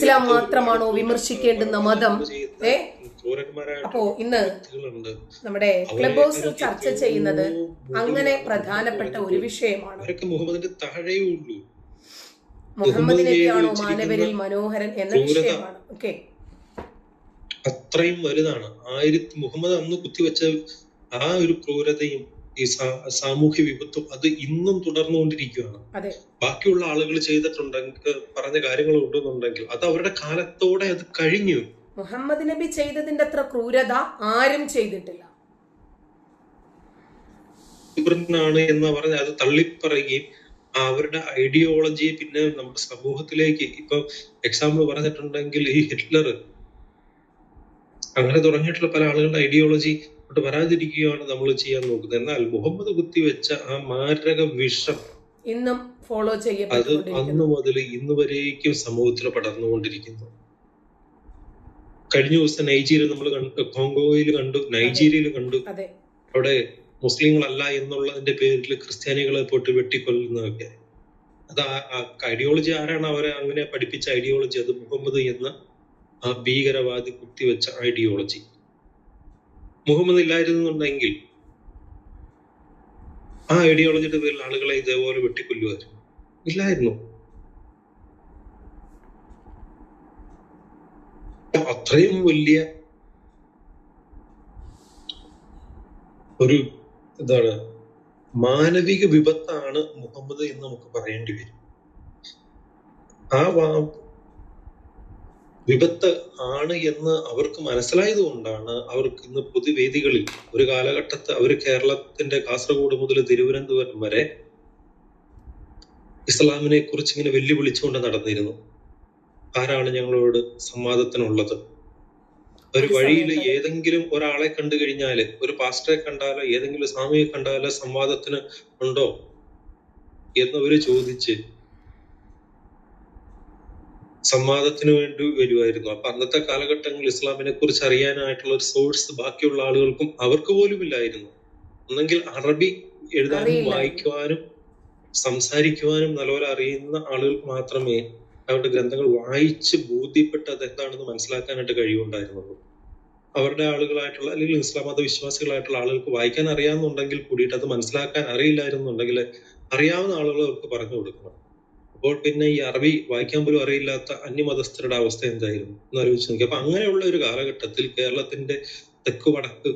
ഇസ്ലാം മാത്രമാണോ വിമർശിക്കേണ്ടുന്ന മതം? ഏ? അപ്പോ ഇന്ന് നമ്മുടെ ക്ലബ് ഹൗസിൽ ചർച്ച ചെയ്യുന്നത് അങ്ങനെ പ്രധാനപ്പെട്ട ഒരു വിഷയമാണ്. മുഹമ്മദിനെയാണോ മുഹമ്മദിന്റെ താഴെയേ ഉള്ളൂ. മുഹമ്മദ് നബിയാണോ വെച്ചിരിക്കുന്ന മാനവരിൽ മനോഹരൻ എന്ന. വിഷയമാണ്. ഓക്കെ. അത്രയും വലുതാണ്. ആയിരത്തി മുഹമ്മദ് അന്ന് കുത്തിവെച്ച ആ ഒരു ക്രൂരതയും ഈ സാമൂഹ്യ വിപത്തും അത് ഇന്നും തുടർന്നുകൊണ്ടിരിക്കുകയാണ്. ബാക്കിയുള്ള ആളുകൾ ചെയ്തിട്ടുണ്ടെങ്കിൽ പറഞ്ഞ കാര്യങ്ങൾ ഉണ്ടെന്നുണ്ടെങ്കിൽ അത് അവരുടെ കാലത്തോടെ അത് കഴിഞ്ഞു. മുഹമ്മദ് നബി ചെയ്തതിന്റെ അത്ര ക്രൂരത ആരും ചെയ്തിട്ടില്ല. ാണ് എന്ന് പറഞ്ഞ അത് തള്ളിപ്പറയുകയും അവരുടെ ഐഡിയോളജി പിന്നെ നമ്മുടെ സമൂഹത്തിലേക്ക് ഇപ്പൊ എക്സാമ്പിൾ പറഞ്ഞിട്ടുണ്ടെങ്കിൽ ഈ ഹിറ്റ്ലർ. അങ്ങനെ തുടങ്ങിയിട്ടുള്ള പല ആളുകളുടെ ഐഡിയോളജി കൊണ്ട് വരാതിരിക്കുകയാണ് നമ്മൾ ചെയ്യാൻ നോക്കുന്നത്. എന്നാൽ മുഹമ്മദ് കുത്തിവെച്ച ആ മാരക വിഷം ഇന്നും ഫോളോ അത് അന്ന് മുതൽ ഇന്ന് വരേക്കും സമൂഹത്തിൽ പടർന്നുകൊണ്ടിരിക്കുന്നു. കഴിഞ്ഞ ദിവസം നൈജീരിയ നമ്മൾ കണ്ടു കോങ്കോയിൽ കണ്ടു നൈജീരിയയിൽ കണ്ടു. അവിടെ മുസ്ലിങ്ങളല്ല എന്നുള്ളതിന്റെ പേരിൽ ക്രിസ്ത്യാനികളെ പോട്ട് വെട്ടിക്കൊല്ലുന്നതൊക്കെ അത് ഐഡിയോളജി ആരാണ് അവരെ അങ്ങനെ പഠിപ്പിച്ച ഐഡിയോളജി അത് മുഹമ്മദ് എന്ന ആ ഭീകരവാദി കുത്തിവെച്ച ഐഡിയോളജി മുഹമ്മദ് ഇല്ലായിരുന്നുണ്ടെങ്കിൽ ആ ഐഡിയോളജിയുടെ പേരിൽ ആളുകളെ ഇതേപോലെ വെട്ടിക്കൊല്ലുമായിരുന്നു ഇല്ലായിരുന്നു. അത്രയും വലിയ ഒരു എന്താണ് മാനവിക വിപത്താണ് മുഹമ്മദ് എന്ന് നമുക്ക് പറയേണ്ടി വരും. ആ വാ- വിപത്ത് ആണ് എന്ന് അവർക്ക് മനസ്സിലായത് കൊണ്ടാണ് അവർക്ക് ഇന്ന് പൊതുവേദികളിൽ ഒരു കാലഘട്ടത്ത് അവർ കേരളത്തിന്റെ കാസർഗോഡ് മുതൽ തിരുവനന്തപുരം വരെ ഇസ്ലാമിനെ കുറിച്ച് ഇങ്ങനെ വെല്ലുവിളിച്ചുകൊണ്ട് നടന്നിരുന്നു. ആരാണ് ഞങ്ങളോട് സംവാദത്തിനുള്ളത്? ഒരു വഴിയിൽ ഏതെങ്കിലും ഒരാളെ കണ്ടു കഴിഞ്ഞാൽ ഒരു പാസ്റ്ററെ കണ്ടാലോ ഏതെങ്കിലും സ്വാമിയെ കണ്ടാലോ സംവാദത്തിന് ഉണ്ടോ? എന്നവര് ചോദിച്ച് സംവാദത്തിന് വേണ്ടി വരുമായിരുന്നു അപ്പൊ അന്നത്തെ കാലഘട്ടങ്ങളിൽ ഇസ്ലാമിനെ കുറിച്ച് അറിയാനായിട്ടുള്ള ഒരു സോഴ്സ് ബാക്കിയുള്ള ആളുകൾക്കും അവർക്ക് പോലും ഇല്ലായിരുന്നു. ഒന്നെങ്കിൽ അറബി എഴുതാനും. വായിക്കുവാനും സംസാരിക്കുവാനും നല്ലപോലെ അറിയുന്ന ആളുകൾക്ക് മാത്രമേ അവരുടെ ഗ്രന്ഥങ്ങൾ വായിച്ച് ബോധ്യപ്പെട്ട് അത് എന്താണെന്ന് മനസ്സിലാക്കാനായിട്ട് കഴിവുണ്ടായിരുന്നുള്ളൂ. അവരുടെ ആളുകളായിട്ടുള്ള അല്ലെങ്കിൽ ഇസ്ലാം മത വിശ്വാസികളായിട്ടുള്ള ആളുകൾക്ക് വായിക്കാൻ അറിയാമെന്നുണ്ടെങ്കിൽ കൂടിയിട്ട് അത് മനസ്സിലാക്കാൻ അറിയില്ലായിരുന്നുണ്ടെങ്കിൽ അറിയാവുന്ന ആളുകൾ അവർക്ക് പറഞ്ഞു കൊടുക്കണം. അപ്പോൾ പിന്നെ ഈ അറബി വായിക്കാൻ പോലും അറിയില്ലാത്ത അന്യമതസ്ഥരുടെ അവസ്ഥ എന്തായിരുന്നു എന്ന് ആലോചിച്ച് നോക്കി അപ്പൊ അങ്ങനെയുള്ള ഒരു കാലഘട്ടത്തിൽ കേരളത്തിന്റെ തെക്ക് വടക്ക്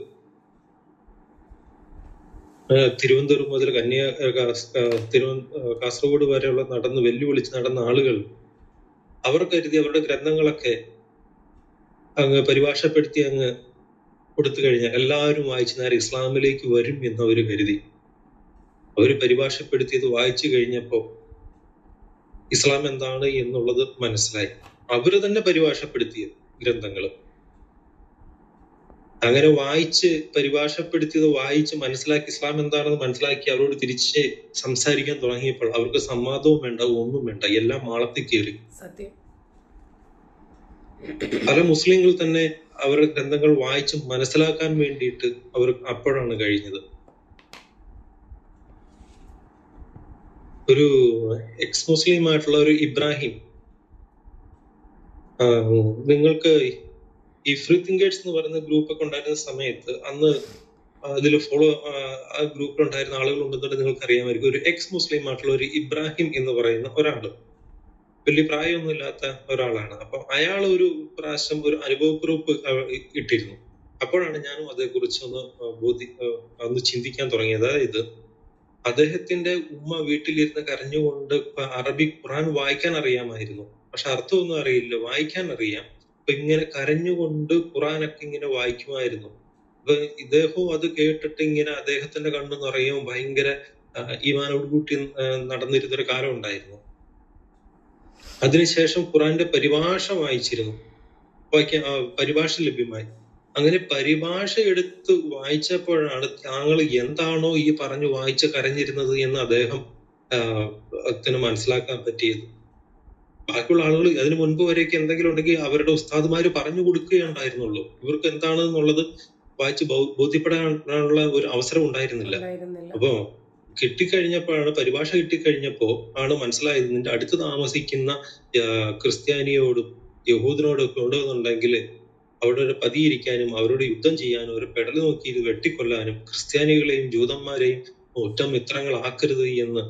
തിരുവനന്തപുരം മുതൽ കന്യാ തിരുവന കാസർഗോഡ് വരെയുള്ള നടന്ന് വെല്ലുവിളിച്ച് നടന്ന ആളുകൾ അവർ കരുതി അവരുടെ ഗ്രന്ഥങ്ങളൊക്കെ അങ്ങ് പരിഭാഷപ്പെടുത്തി അങ്ങ് കൊടുത്തു കഴിഞ്ഞാൽ എല്ലാവരും വായിച്ച് നേരെ ഇസ്ലാമിലേക്ക് വരും എന്ന് അവർ കരുതി. അവർ പരിഭാഷപ്പെടുത്തിയത് വായിച്ചു കഴിഞ്ഞപ്പോ ഇസ്ലാം എന്താണ് എന്നുള്ളത് മനസ്സിലായി. അവർ തന്നെ പരിഭാഷപ്പെടുത്തിയ ഗ്രന്ഥങ്ങൾ അങ്ങനെ വായിച്ച് പരിഭാഷപ്പെടുത്തിയത് വായിച്ച് മനസ്സിലാക്കി ഇസ്ലാം എന്താണെന്ന് മനസ്സിലാക്കി അവരോട് തിരിച്ച് സംസാരിക്കാൻ തുടങ്ങിയപ്പോൾ അവർക്ക് സംവാദവും വേണ്ട ഒന്നും വേണ്ട എല്ലാം മാളത്തിൽ കയറി. പല മുസ്ലിങ്ങൾ തന്നെ അവരുടെ ഗ്രന്ഥങ്ങൾ വായിച്ച് മനസ്സിലാക്കാൻ വേണ്ടിയിട്ട് അവർ അപ്പോഴാണ് കഴിഞ്ഞത്. ഒരു എക്സ് മുസ്ലിം ആയിട്ടുള്ള ഒരു ഇബ്രാഹിം. നിങ്ങൾക്ക് ഈ ഫ്രീ തിങ്കേഴ്സ് എന്ന് പറയുന്ന ഗ്രൂപ്പ് ഒക്കെ ഉണ്ടായിരുന്ന സമയത്ത് അന്ന് അതിൽ ഫോളോ ആ ഗ്രൂപ്പിൽ ഉണ്ടായിരുന്ന ആളുകൾ ഉണ്ടെന്നുണ്ടെങ്കിൽ നിങ്ങൾക്ക് അറിയാമായിരിക്കും ഒരു എക്സ് മുസ്ലിം ആയിട്ടുള്ള ഒരു ഇബ്രാഹിം എന്ന് പറയുന്ന ഒരാൾ വലിയ പ്രായമൊന്നുമില്ലാത്ത ഒരാളാണ്. അപ്പൊ അയാൾ ഒരു പ്രാവശ്യം ഒരു അനുഭവ ഗ്രൂപ്പ് ഇട്ടിരുന്നു. അപ്പോഴാണ് ഞാനും അതേക്കുറിച്ച് ഒന്ന് ബോധി ഒന്ന് ചിന്തിക്കാൻ തുടങ്ങിയത്. അതായത് അദ്ദേഹത്തിന്റെ ഉമ്മ വീട്ടിലിരുന്ന് കരഞ്ഞുകൊണ്ട് അറബി ഖുറാൻ വായിക്കാൻ അറിയാമായിരുന്നു. പക്ഷെ അർത്ഥമൊന്നും അറിയില്ല. വായിക്കാൻ അറിയാം. അപ്പൊ ഇങ്ങനെ കരഞ്ഞുകൊണ്ട് ഖുറാനൊക്കെ ഇങ്ങനെ വായിക്കുമായിരുന്നു. അപ്പൊ ഇദ്ദേഹവും അത് കേട്ടിട്ട് ഇങ്ങനെ അദ്ദേഹത്തിന്റെ കണ്ണു നിറയും. ഭയങ്കര ഈമാനോട് കൂട്ടി നടന്നിരുന്ന ഒരു കാലം ഉണ്ടായിരുന്നു. അതിനുശേഷം ഖുറാന്റെ പരിഭാഷ വായിച്ചിരുന്നു. പരിഭാഷ ലഭ്യമായി. അങ്ങനെ പരിഭാഷ എടുത്ത് വായിച്ചപ്പോഴാണ് താങ്കൾ എന്താണോ ഈ പറഞ്ഞു വായിച്ച് കരഞ്ഞിരുന്നത് എന്ന് അദ്ദേഹം ത്തിന് മനസ്സിലാക്കാൻ പറ്റിയത്. ബാക്കിയുള്ള ആളുകൾ അതിനു മുൻപ് വരെയൊക്കെ എന്തെങ്കിലും ഉണ്ടെങ്കിൽ അവരുടെ ഉസ്താദുമാര് പറഞ്ഞു കൊടുക്കുകയുണ്ടായിരുന്നുള്ളൂ. ഇവർക്ക് എന്താണെന്നുള്ളത് വായിച്ച് ബോ- ബോധ്യപ്പെടാനുള്ള ഒരു അവസരം ഉണ്ടായിരുന്നില്ല. അപ്പോ കിട്ടിക്കഴിഞ്ഞപ്പോഴാണ് പരിഭാഷ കിട്ടിക്കഴിഞ്ഞപ്പോ ആണ് മനസ്സിലായത് നിന്റെ അടുത്ത് താമസിക്കുന്ന ക്രിസ്ത്യാനിയോടും ക്രിസ്ത്യാനിയോടും യഹൂദിനോടൊക്കെ ഉണ്ടെന്നുണ്ടെങ്കിൽ ഒരു പതിയിരിക്കാനും അവരോട് യുദ്ധം ചെയ്യാനും ഒരു പെടൽ നോക്കി ഇത് വെട്ടിക്കൊല്ലാനും ക്രിസ്ത്യാനികളെയും ജൂതന്മാരെയും ഒറ്റ മിത്രങ്ങളാക്കരുത് എന്ന്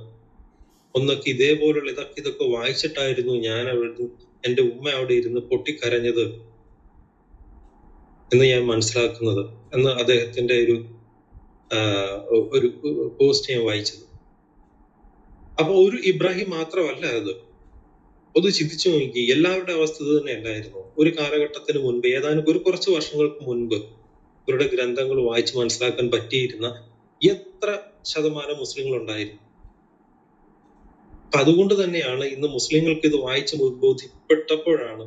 ഒന്നൊക്കെ ഇതേപോലുള്ള ഇതൊക്കെ ഇതൊക്കെ വായിച്ചിട്ടായിരുന്നു ഞാൻ അവിടെ എന്റെ ഉമ്മ അവിടെ ഇരുന്ന് പൊട്ടിക്കരഞ്ഞത് എന്ന് ഞാൻ മനസ്സിലാക്കുന്നത് എന്ന് അദ്ദേഹത്തിന്റെ ഒരു ഒരു പോസ്റ്റ് ഞാൻ വായിച്ചത്. അപ്പൊ ഒരു ഇബ്രാഹിം മാത്രമല്ല അത്. ഒന്ന് ചിന്തിച്ചു നോക്കി എല്ലാവരുടെ അവസ്ഥ ഇത് തന്നെ അല്ലായിരുന്നു. ഒരു കാലഘട്ടത്തിന് മുൻപ് ഏതാനും ഒരു കുറച്ച് വർഷങ്ങൾക്ക് മുൻപ് ഇവരുടെ ഗ്രന്ഥങ്ങൾ വായിച്ച് മനസ്സിലാക്കാൻ പറ്റിയിരുന്ന എത്ര ശതമാനം മുസ്ലിങ്ങൾ ഉണ്ടായിരുന്നു. അപ്പൊ അതുകൊണ്ട് തന്നെയാണ് ഇന്ന് മുസ്ലിങ്ങൾക്ക് ഇത് വായിച്ച് ബോധ്യപ്പെട്ടപ്പോഴാണ്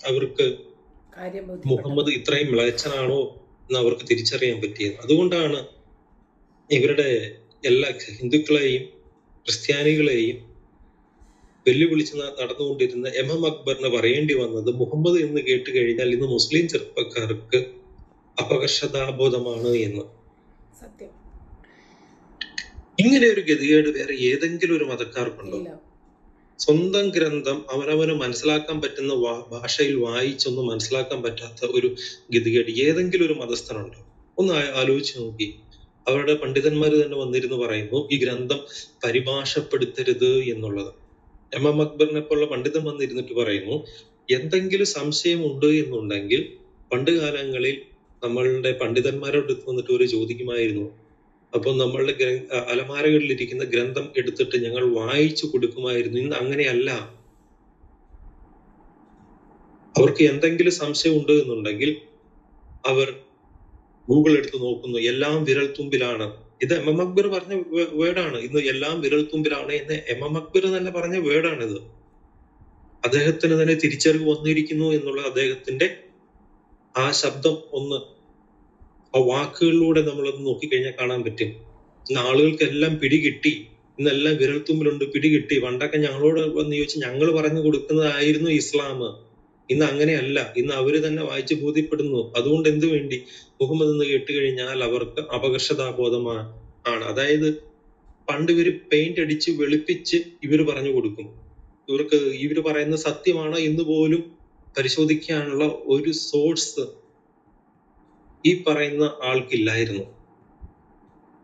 അവർക്ക്. മുഹമ്മദ് ഇത്രയും മിളച്ചനാണോ എന്ന് അവർക്ക് തിരിച്ചറിയാൻ പറ്റിയത്. അതുകൊണ്ടാണ് ഇവരുടെ എല്ലാ ഹിന്ദുക്കളെയും ക്രിസ്ത്യാനികളെയും വെല്ലുവിളിച്ച് നടന്നുകൊണ്ടിരുന്ന എം എം അക്ബറിന് പറയേണ്ടി വന്നത് മുഹമ്മദ് എന്ന് കേട്ട് കഴിഞ്ഞാൽ ഇന്ന് മുസ്ലിം ചെറുപ്പക്കാർക്ക് അപകർഷതാബോധമാണ് എന്ന്. സത്യം. ഇങ്ങനെ ഒരു ഗതികേട് വേറെ ഏതെങ്കിലും ഒരു മതക്കാർക്കുണ്ടോ? സ്വന്തം ഗ്രന്ഥം അവനവന് മനസ്സിലാക്കാൻ പറ്റുന്ന ഭാഷയിൽ വായിച്ചൊന്നും മനസ്സിലാക്കാൻ പറ്റാത്ത ഒരു ഗതികേട് ഏതെങ്കിലും ഒരു മതസ്ഥനുണ്ടോ? ഒന്ന് ആലോചിച്ച് നോക്കി. അവരുടെ പണ്ഡിതന്മാർ തന്നെ വന്നിരുന്നു പറയുന്നു ഈ ഗ്രന്ഥം പരിഭാഷപ്പെടുത്തരുത് എന്നുള്ളത്. എം എം അക്ബറിനെ പോലുള്ള പണ്ഡിതൻ വന്നിരുന്നിട്ട് പറയുന്നു എന്തെങ്കിലും സംശയം ഉണ്ടോ എന്നുണ്ടെങ്കിൽ പണ്ട് കാലങ്ങളിൽ നമ്മളുടെ പണ്ഡിതന്മാരോട് വന്നിട്ട് ഒരു ചോദിക്കുമായിരുന്നു. അപ്പൊ നമ്മളുടെ അലമാരകളിൽ ഇരിക്കുന്ന ഗ്രന്ഥം എടുത്തിട്ട് ഞങ്ങൾ വായിച്ചു കൊടുക്കുമായിരുന്നു. ഇന്ന് അങ്ങനെയല്ല. അവർക്ക് എന്തെങ്കിലും സംശയം ഉണ്ടോ എന്നുണ്ടെങ്കിൽ അവർ ഗൂഗിൾ എടുത്ത് നോക്കുന്നു. എല്ലാം വിരൽ തുമ്പിലാണ് ഇത് എം എം അക്ബർ പറഞ്ഞ വേർഡ് വേർഡാണ്. ഇന്ന് എല്ലാം വിരൽ തുമ്പിലാണ് എന്ന് എം എം അക്ബർ തന്നെ പറഞ്ഞ വേർഡാണിത്. അദ്ദേഹത്തിന് തന്നെ തിരിച്ചറിവ് വന്നിരിക്കുന്നു എന്നുള്ള അദ്ദേഹത്തിന്റെ ആ ശബ്ദം ഒന്ന് ആ വാക്കുകളിലൂടെ നോക്കി നോക്കിക്കഴിഞ്ഞാൽ കാണാൻ പറ്റും. ഇന്ന് ആളുകൾക്കെല്ലാം പിടികിട്ടി. ഇന്നെല്ലാം വിരൽത്തുമ്പിലുണ്ട് പിടികിട്ടി. പണ്ടൊക്കെ ഞങ്ങളോട് വന്ന് ചോദിച്ചു ഞങ്ങൾ പറഞ്ഞു കൊടുക്കുന്നതായിരുന്നു ഇസ്ലാം. ഇന്ന് അങ്ങനെയല്ല. ഇന്ന് അവർ തന്നെ വായിച്ച് ബോധ്യപ്പെടുന്നു. അതുകൊണ്ട് എന്തു വേണ്ടി? മുഹമ്മദ് എന്ന് കേട്ട് കഴിഞ്ഞാൽ അവർക്ക് അപകർഷതാബോധമാണ് ആണ്. അതായത് പണ്ട് ഇവർ പെയിന്റ് അടിച്ച് വെളുപ്പിച്ച് ഇവർ പറഞ്ഞു കൊടുക്കും. ഇവർക്ക് ഇവർ പറയുന്ന സത്യമാണോ എന്ന് പോലും പരിശോധിക്കാനുള്ള ഒരു സോഴ്സ് ഈ പറയുന്ന ആൾക്കില്ലായിരുന്നു.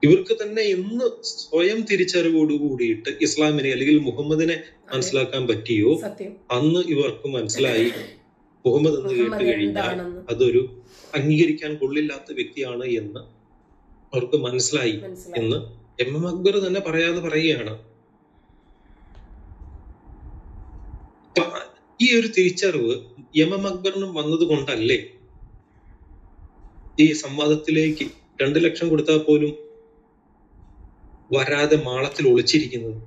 ഇവർക്ക് തന്നെ ഇന്ന് സ്വയം തിരിച്ചറിവോട് കൂടിയിട്ട് ഇസ്ലാമിനെ അല്ലെങ്കിൽ മുഹമ്മദിനെ മനസ്സിലാക്കാൻ പറ്റിയോ? അന്ന് ഇവർക്ക് മനസ്സിലായി മുഹമ്മദ് എന്ന് കേട്ട് കഴിഞ്ഞാൽ അതൊരു അംഗീകരിക്കാൻ കൊള്ളില്ലാത്ത വ്യക്തിയാണ് എന്ന് അവർക്ക് മനസ്സിലായി മനസ്സിലായി. എന്ന് എം എം അക്ബർ തന്നെ പറയാതെ പറയുകയാണ്. ഈ ഒരു തിരിച്ചറിവ് എം എം അക്ബറിന് വന്നത് കൊണ്ടല്ലേ? ഈ സംവാദത്തിലേക്ക് രണ്ടു ലക്ഷം കൊടുത്താൽ പോലും വരാതെ മാളത്തിൽ ഒളിച്ചിരിക്കുന്നത്.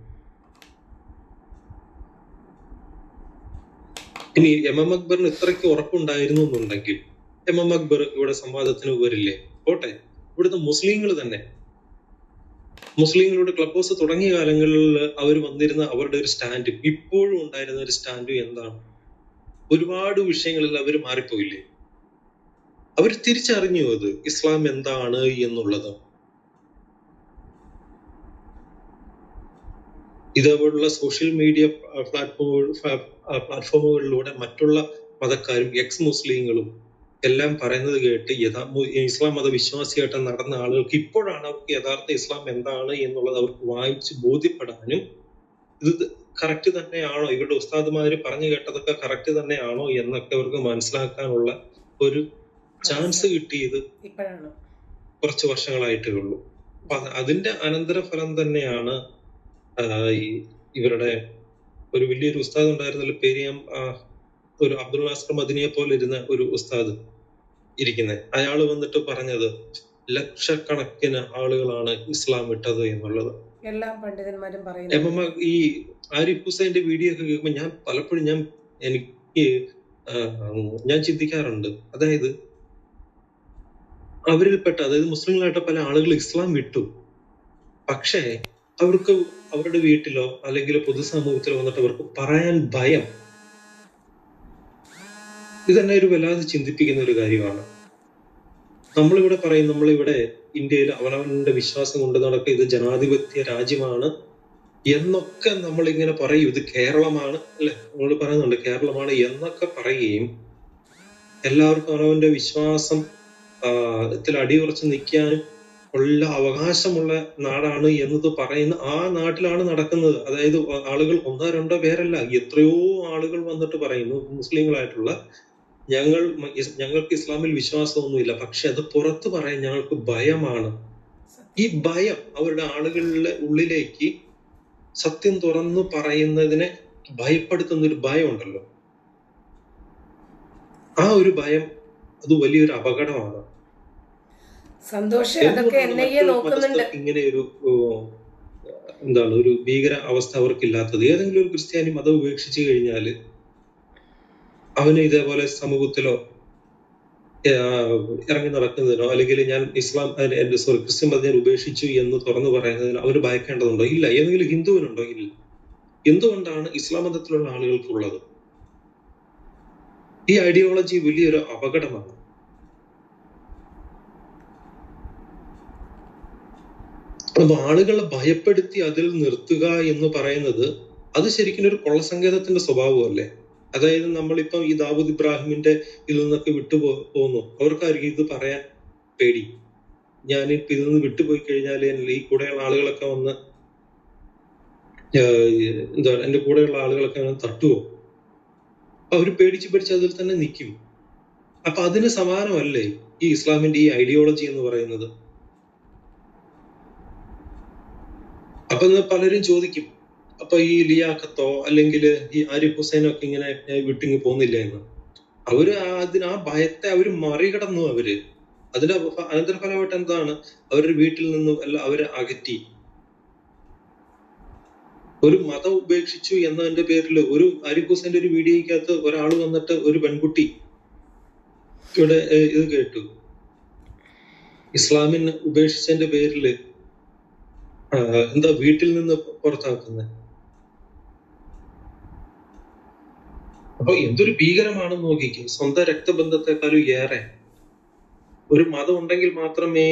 ഇനി എം എം അക്ബറിന് ഇത്രയ്ക്ക് ഉറപ്പുണ്ടായിരുന്നു എന്നുണ്ടെങ്കിൽ എം എം അക്ബർ ഇവിടെ സംവാദത്തിന് വരില്ലേ? പോട്ടെ ഇവിടുത്തെ മുസ്ലിങ്ങൾ തന്നെ. മുസ്ലിങ്ങളുടെ ക്ലബ് ഹൗസ് തുടങ്ങിയ കാലങ്ങളിൽ അവർ വന്നിരുന്ന അവരുടെ ഒരു സ്റ്റാൻഡ് ഇപ്പോഴും ഉണ്ടായിരുന്ന ഒരു സ്റ്റാൻഡും എന്താണ്? ഒരുപാട് വിഷയങ്ങളിൽ അവർ മാറിപ്പോയില്ലേ? അവർ തിരിച്ചറിഞ്ഞു അത് ഇസ്ലാം എന്താണ് എന്നുള്ളത്. ഇതേപോലുള്ള സോഷ്യൽ മീഡിയ പ്ലാറ്റ്ഫോം പ്ലാറ്റ്ഫോമുകളിലൂടെ മറ്റുള്ള മതക്കാരും എക്സ് മുസ്ലിങ്ങളും എല്ലാം പറയുന്നത് കേട്ട് യഥാ ഇസ്ലാം മത വിശ്വാസിയായിട്ട് നടന്ന ആളുകൾക്ക് ഇപ്പോഴാണ് അവർക്ക് യഥാർത്ഥ ഇസ്ലാം എന്താണ് എന്നുള്ളത് അവർക്ക് വായിച്ച് ബോധ്യപ്പെടാനും ഇത് കറക്റ്റ് തന്നെയാണോ? ഇവരുടെ ഉസ്താദുമാര് പറഞ്ഞു കേട്ടതൊക്കെ കറക്റ്റ് തന്നെയാണോ എന്നൊക്കെ അവർക്ക് മനസ്സിലാക്കാനുള്ള ഒരു ചാൻസ് കിട്ടിയത് കുറച്ച് വർഷങ്ങളായിട്ടേ ഉള്ളൂ. അപ്പൊ അതിന്റെ അനന്തരഫലം തന്നെയാണ് ഈ ഇവരുടെ ഒരു വലിയൊരു ഉസ്താദ് ഉണ്ടായിരുന്നല്ലോ പേര് ഞാൻ ആഹ് ഒരു അബ്ദുൾ നാസർ മദിനിയെ പോലെ ഇരുന്ന ഒരു ഉസ്താദ് ഇരിക്കുന്നത് അയാൾ വന്നിട്ട് പറഞ്ഞത് ലക്ഷക്കണക്കിന് ആളുകളാണ് ഇസ്ലാം വിട്ടത് എന്നുള്ളത്. എല്ലാ പണ്ഡിതന്മാരും പറയുന്നു ഈ ആരിഫ് ഹുസൈന്റെ വീഡിയോ ഒക്കെ കേൾക്കുമ്പോൾ ഞാൻ പലപ്പോഴും ഞാൻ എനിക്ക് ഞാൻ ചിന്തിക്കാറുണ്ട്. അതായത് അവരിൽപ്പെട്ട അതായത് മുസ്ലിങ്ങളായിട്ട് പല ആളുകൾ ഇസ്ലാം വിട്ടു. പക്ഷേ അവർക്ക് അവരുടെ വീട്ടിലോ അല്ലെങ്കിൽ പൊതുസമൂഹത്തിലോ വന്നിട്ട് അവർക്ക് പറയാൻ ഭയം. ഇത് തന്നെ ഒരു വല്ലാതെ ചിന്തിപ്പിക്കുന്ന ഒരു കാര്യമാണ്. നമ്മളിവിടെ പറയും നമ്മളിവിടെ ഇന്ത്യയിൽ അവനവന്റെ വിശ്വാസം കൊണ്ട് നടക്കുക ഇത് ജനാധിപത്യ രാജ്യമാണ് എന്നൊക്കെ നമ്മൾ ഇങ്ങനെ പറയും. ഇത് കേരളമാണ് അല്ലെ? നമ്മൾ പറയുന്നുണ്ട് കേരളമാണ് എന്നൊക്കെ പറയുകയും എല്ലാവർക്കും അവനവന്റെ വിശ്വാസം ആ, ത്തിൽ അടിയുറച്ച് നിൽക്കാനും ഉള്ള അവകാശമുള്ള നാടാണ് എന്നത് പറയുന്ന ആ നാട്ടിലാണ് നടക്കുന്നത്. അതായത് ആളുകൾ ഒന്നോ രണ്ടോ പേരല്ല. എത്രയോ ആളുകൾ വന്നിട്ട് പറയുന്നു. മുസ്ലിങ്ങളായിട്ടുള്ള ഞങ്ങൾ ഞങ്ങൾക്ക് ഇസ്ലാമിൽ വിശ്വാസമൊന്നുമില്ല. പക്ഷെ അത് പുറത്ത് പറയാൻ ഞങ്ങൾക്ക് ഭയമാണ്. ഈ ഭയം അവരുടെ ആളുകളുടെ ഉള്ളിലേക്ക് സത്യം തുറന്നു പറയുന്നതിനെ ഭയപ്പെടുത്തുന്ന ഒരു ഭയം ഉണ്ടല്ലോ ആ ഒരു ഭയം അത് വലിയൊരു അപകടമാണ്. സന്തോഷം അതൊക്കെ ഇങ്ങനെ ഒരു എന്താണ് ഒരു ഭീകര അവസ്ഥ അവർക്കില്ലാത്തത്? ഏതെങ്കിലും ഒരു ക്രിസ്ത്യാനി മതം ഉപേക്ഷിച്ചു കഴിഞ്ഞാൽ അവന് ഇതേപോലെ സമൂഹത്തിലോ ഇറങ്ങി നടക്കുന്നതിനോ അല്ലെങ്കിൽ ഞാൻ ഇസ്ലാം എന്റെ സോറി ക്രിസ്ത്യൻ മതം ഞാൻ ഉപേക്ഷിച്ചു എന്ന് തുറന്നു പറയുന്നതിനോ അവന് ഭയക്കേണ്ടതുണ്ടോ? ഇല്ല. ഏതെങ്കിലും ഹിന്ദുവിനുണ്ടോ? ഇല്ല. എന്തുകൊണ്ടാണ് ഇസ്ലാം മതത്തിലുള്ള ആളുകൾക്കുള്ളത്? ഈ ഐഡിയോളജി വലിയൊരു അപകടമാണ്. അപ്പൊ ആളുകളെ ഭയപ്പെടുത്തി അതിൽ നിർത്തുക എന്ന് പറയുന്നത് അത് ശരിക്കും ഒരു കൊള്ള കൊള്ളസങ്കേതത്തിന്റെ സ്വഭാവമല്ലേ? അതായത് നമ്മളിപ്പം ഈ ദാവൂദ് ഇബ്രാഹിമിന്റെ ഇതിൽ നിന്നൊക്കെ വിട്ടു പോന്നു. അവർക്കായിരിക്കും ഇത് പറയാൻ പേടി. ഞാൻ ഇപ്പൊ ഇതിൽ നിന്ന് വിട്ടുപോയി കഴിഞ്ഞാൽ ഈ കൂടെയുള്ള ആളുകളൊക്കെ വന്ന് എന്താ എന്റെ കൂടെയുള്ള ആളുകളൊക്കെ വന്ന് തട്ടുവോ? അവർ പേടിച്ച് പേടിച്ച് അതിൽ തന്നെ നിൽക്കും. അപ്പൊ അതിന് സമാനമല്ലേ ഈ ഇസ്ലാമിന്റെ ഈ ഐഡിയോളജി എന്ന് പറയുന്നത്? അപ്പൊ ഇന്ന് പലരും ചോദിക്കും അപ്പൊ ഈ ലിയാഖത്തോ അല്ലെങ്കിൽ ഈ ആരിഫ് ഹുസൈനോ ഒക്കെ ഇങ്ങനെ വിട്ടിങ്ങ് പോകുന്നില്ല എന്ന്? അവർ അതിന് ആ ഭയത്തെ അവർ മറികടന്നു അവർ. അതിന്റെ അനന്തരഫലമായിട്ട് എന്താണ്? അവരുടെ വീട്ടിൽ നിന്നും അല്ല അവരെ അകറ്റി. ഒരു മതം ഉപേക്ഷിച്ചു എന്നതിന്റെ പേരിൽ ഒരു ആരിഫ് ഹുസൈന്റെ ഒരു വീഡിയോയ്ക്കകത്ത് ഒരാൾ വന്നിട്ട് ഒരു പെൺകുട്ടി ഇവിടെ ഇത് കേട്ടു. ഇസ്ലാമിന് ഉപേക്ഷിച്ചതിന്റെ പേരിൽ ആ, എന്താ വീട്ടിൽ നിന്ന് പുറത്താക്കുന്നത്? അപ്പൊ എന്തൊരു ഭീകരമാണെന്ന് നോക്കിക്കും. സ്വന്തം രക്തബന്ധത്തെക്കാളും ഏറെ. ഒരു മതം ഉണ്ടെങ്കിൽ മാത്രമേ